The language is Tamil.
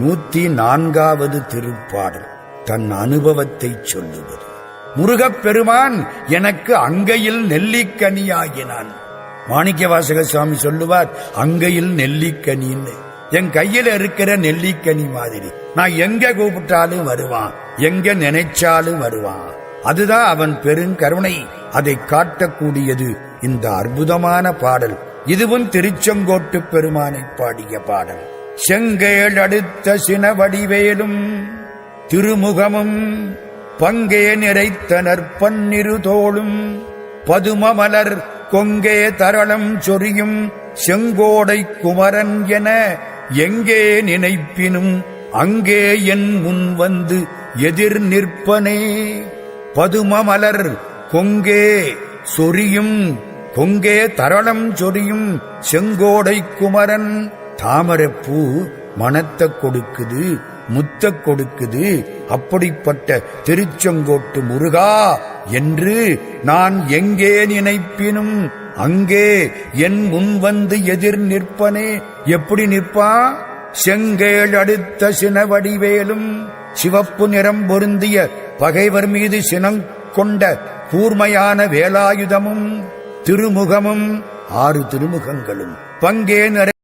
நூத்தி நான்காவது திருப்பாடல் தன் அனுபவத்தை சொல்லுவது. முருகப் பெருமான் எனக்கு அங்கையில் நெல்லிக்கனியாகினான் மாணிக்கவாசக சுவாமி சொல்லுவார் அங்கையில் நெல்லிக்கனின்னு. என் கையில இருக்கிற நெல்லிக்கனி மாதிரி. நான் எங்க கூப்பிட்டாலும் வருவான். எங்க நினைச்சாலும் வருவான். அதுதான் அவன் பெருங்கருணை அதை காட்டக்கூடியது இந்த அற்புதமான பாடல். இதுவும் திருச்செங்கோட்டு பெருமானை பாடிய பாடல். செங்கேள் அடுத்த சினவடிவேலும் திருமுகமும் பங்கே நிறைத்த நற்பன்னிரு தோளும். பதுமமலர் கொங்கே தரளம் சொரியும் செங்கோடை குமரன் என எங்கே நினைப்பினும் அங்கே என் முன் வந்து எதிர் நிற்பனே. பதுமமலர் கொங்கே சொரியும் கொங்கே தரளம் சொரியும் செங்கோடை குமரன் தாமரைப்பூ மனத்தை கொடுக்குது முத்த கொடுக்குது. அப்படிப்பட்ட திருச்செங்கோட்டு முருகா என்று நான் எங்கே நினைப்பினும் அங்கே என் முன் வந்து எதிர் நிற்பனே. எப்படி நிற்பா? செங்கேள் அடுத்த சினவடிவேலும் சிவப்பு நிறம் பொருந்திய பகைவர் மீது சினம் கொண்ட கூர்மையான வேலாயுதமும் திருமுகமும் ஆறு திருமுகங்களும். பங்கே நிறை